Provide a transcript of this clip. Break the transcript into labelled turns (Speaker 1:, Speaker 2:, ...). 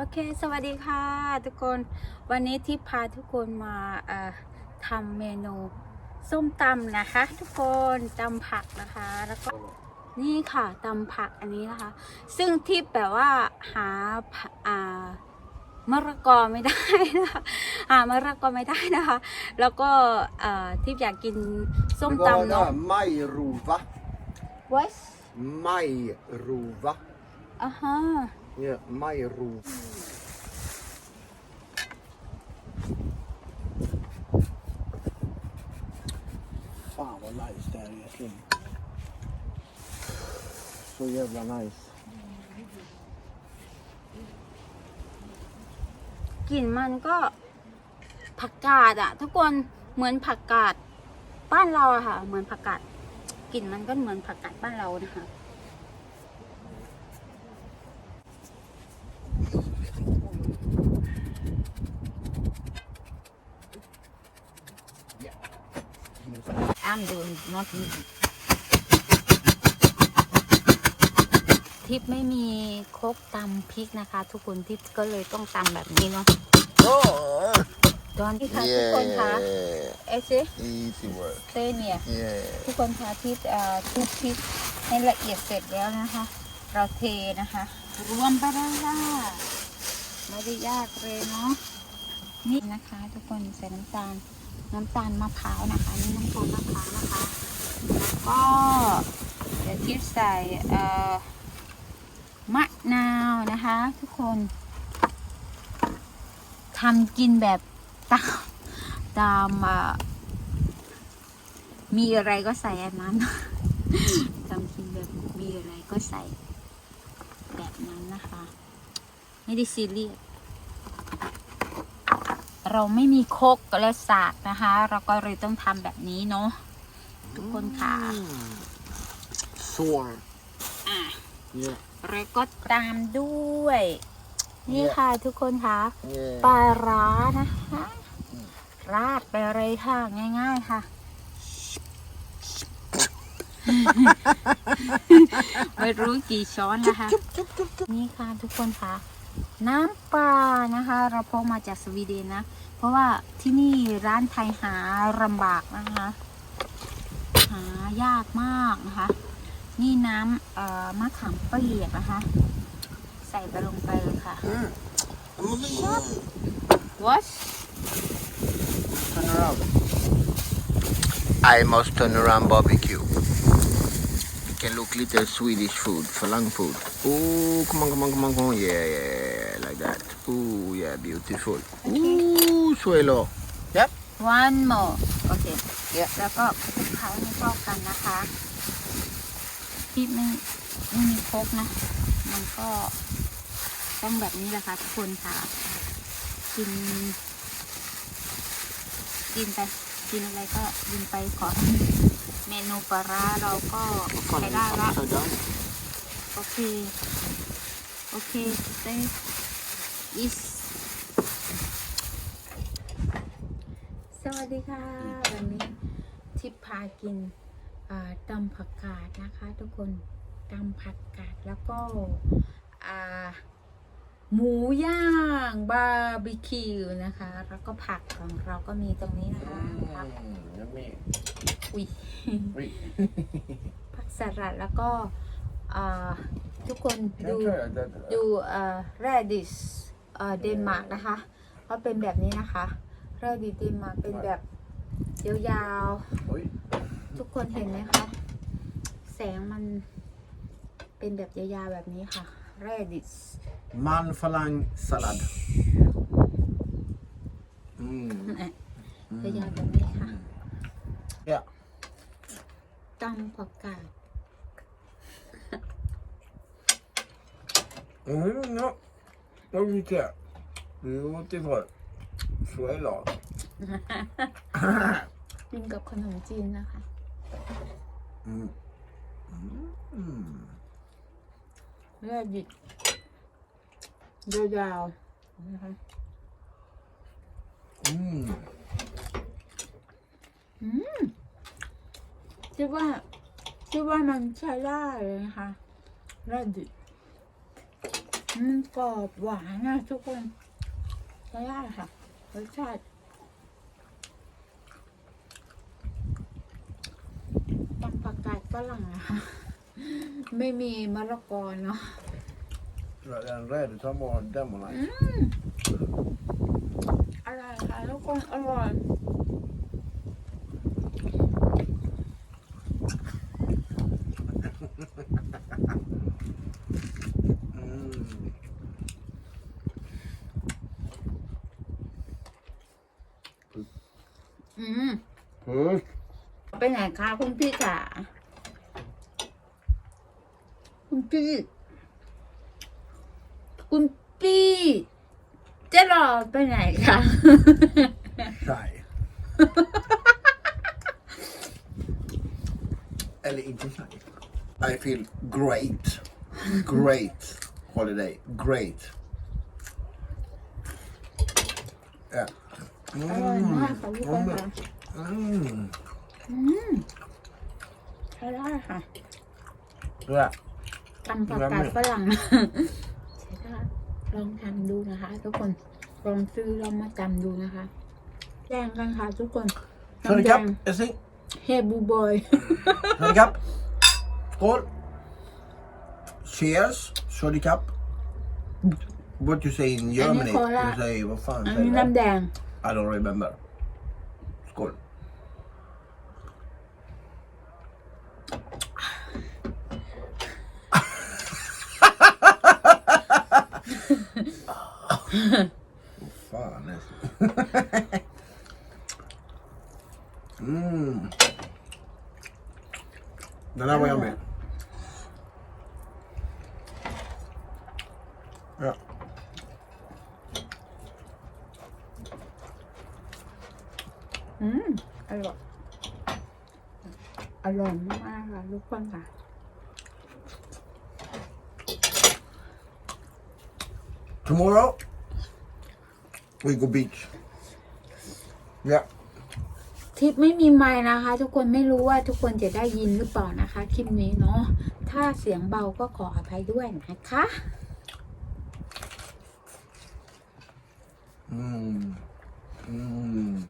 Speaker 1: โอเค สวัสดีค่ะทุกคน วันนี้ที่พาทุกคนมาเอ่อทำเมนูส้มตำนะคะ ทุกคนตำผักนะคะ แล้วก็นี่ค่ะตำผักอันนี้นะคะ ซึ่งที่แบบว่าหาผักอ่ามะระกอไม่ได้นะคะหามะระกอไม่ได้นะคะ แล้วก็เอ่อที่อยากกินส้ม
Speaker 2: Det var
Speaker 1: ตำเนาะ
Speaker 2: där majrova.
Speaker 1: What
Speaker 2: Majrova.
Speaker 1: อ่าฮะ
Speaker 2: Ja, majrova. Fan vad nice det här är egentligen. Så jävla nice.
Speaker 1: กลิ่นมันก็ผักกาดอะทุกคนเหมือนผักกาดบ้านเราอะค่ะ เหมือนผักกาดกลิ่นมันก็เหมือนผักกาดบ้านเรานะคะ I'm doing not me ทิปไม่มีโครกตำพริกนะคะ ทุกคนทิปก็เลยต้องตำแบบนี้เนาะ
Speaker 2: Oh,
Speaker 1: ตอนที่ค่ะทุกคนคะเอซ
Speaker 2: Easy work.
Speaker 1: เตเนี่ย
Speaker 2: Yeah.
Speaker 1: ทุกคนคะที่เอ่อทุบพริกให้ละเอียดเสร็จแล้วนะคะ เราเทนะคะ รวมไปเลยค่ะไม่ได้ยากเลยเนาะนี่นะคะ ทุกคนใส่น้ำตาล น้ำตาลมะพร้าวนะคะนี่น้ำตาลมะพร้าวนะคะแล้วก็เดี๋ยวที่ใส่เอ่อมะนาวนะคะ ทุกคนทำกินแบบตามตามเอ่อมีอะไรก็ใส่อันนั้นทำกินแบบมีอะไรก็ใส่แบบนั้นนะคะ ไม่ได้ซีเรียส เราไม่มีโคกและสากนะคะ เราก็เลยต้องทำแบบนี้เนาะทุกคนค่ะ
Speaker 2: Sour.
Speaker 1: อะ
Speaker 2: Yeah.
Speaker 1: แล้วก็ตามด้วย นี่ค่ะทุกคนค่ะ
Speaker 2: Yeah.
Speaker 1: ปลาร้านะคะ ราดไปเลยค่ะ ง่าย ๆค่ะ ไม่รู้กี่ช้อนนะคะ นี่ค่ะทุกคนค่ะ น้ำปลานะคะ เราพกมาจากสวีเดนนะ เพราะว่าที่นี่ร้านไทยหาลำบากนะคะ หายากมากนะคะ นี่น้ำเอ่อมะขามเปียกนะคะ ใส่ไปลงไปเลยค่ะ What
Speaker 2: Turn around.
Speaker 3: I must turn around barbecue. It can look little Swedish food, falang food. Oh, come on, come on, come on, come on. Yeah, yeah, yeah, like that. Oh, yeah, beautiful. Ooh, suelo.
Speaker 1: one more โอเค
Speaker 2: Yeah.
Speaker 1: แล้วก็คลุกเคล้าให้เข้ากันนะคะที่ไม่ไม่มีครกนะ มันก็ต้องแบบนี้แหละค่ะทุกคนค่ะ กิน กินไป กินอะไรก็กินไปก่อน เมนูปลาร้าเราก็ใช้ได้ละโอเค โอเคเต้ is สวัสดีค่ะ วันนี้ทิพพากินตำผักกาดนะคะ ทุกคนตำผักกาดแล้วก็อ่า หมูย่างบาร์บีคิวนะคะ แล้วก็ผักของเราก็มีตรงนี้นะคะผัก
Speaker 2: Mm, yummy.
Speaker 1: อุ้ย
Speaker 2: Oj.
Speaker 1: ผักสลัดแล้วก็อ่าทุกคนดู
Speaker 2: Jag tror jag det-
Speaker 1: ดูเอ่อ radish เอ่อเดนมาร์กนะคะก็เป็นแบบนี้นะคะ radish เดนมาร์กเป็นแบบยาว
Speaker 2: Oj.
Speaker 1: ๆทุกคนเห็นไหมคะแสงมันเป็นแบบยาวๆแบบนี้ค่ะ radish
Speaker 2: Manfalang sallad. Mm.
Speaker 1: ยาวๆแบบนี้ค่ะ
Speaker 2: Ja.
Speaker 1: ตำผักกาด
Speaker 2: Mm, ja. Okej. Beautiful. Suelo.
Speaker 1: กินกับขนมจีนนะคะ
Speaker 2: Mm. Mm.
Speaker 1: radish ยาวๆนะคะ
Speaker 2: Mm.
Speaker 1: คิดว่าคิดว่ามันใช้ได้เลยนะคะ radish มันกรอบหวานนะทุกคนใช้ได้ค่ะรสชาติตำผักกาดฝรั่งนะคะไม่มีมะละกอเนาะ
Speaker 2: Den rädd som var den var nice.
Speaker 1: อร่อยค่ะทุกคนอร่อย
Speaker 2: Mm.
Speaker 1: อืม
Speaker 2: Puss.
Speaker 1: ไปไหนคะคุณพี่จ๋าคุณพี่ คุณพี่เจะรอไปไหนคะ
Speaker 2: Shy. Eller inte shy. I feel great. Great holiday. Great. Ja.
Speaker 1: อร่อยมากค่ะทุกคนค่ะ
Speaker 2: Mm.
Speaker 1: อืมใช้ได้ค่ะ
Speaker 2: Ja.
Speaker 1: ตำผักกาดฝรั่ง ใช้ได้ลองทำดูนะคะ ทุกคนลองซื้อลองมาจำดูนะคะแดงกันค่ะทุกคน
Speaker 2: Kör
Speaker 1: น้ำแดง
Speaker 2: ikapp, Essing.
Speaker 1: เฮบูบอย
Speaker 2: Kör ikapp. Skål. Cheers. Kör ikapp. What you say in Germany?
Speaker 1: cola.
Speaker 2: You say, vad fan
Speaker 1: อัน
Speaker 2: säger
Speaker 1: นี้
Speaker 2: du?
Speaker 1: น้ำแดง
Speaker 2: I don't remember. Skål. Fan nästan. mm. Den här var jag med. Ja.
Speaker 1: อืมอร่อย อร่อยมากๆค่ะทุกคนค่ะ
Speaker 2: Tomorrow we go beach. Yeah.
Speaker 1: ทริปไม่มีไมค์นะคะ ทุกคนไม่รู้ว่าทุกคนจะได้ยินหรือเปล่านะคะคลิปนี้เนาะถ้าเสียงเบาก็ขออภัยด้วยนะคะ
Speaker 2: Mm. Mm.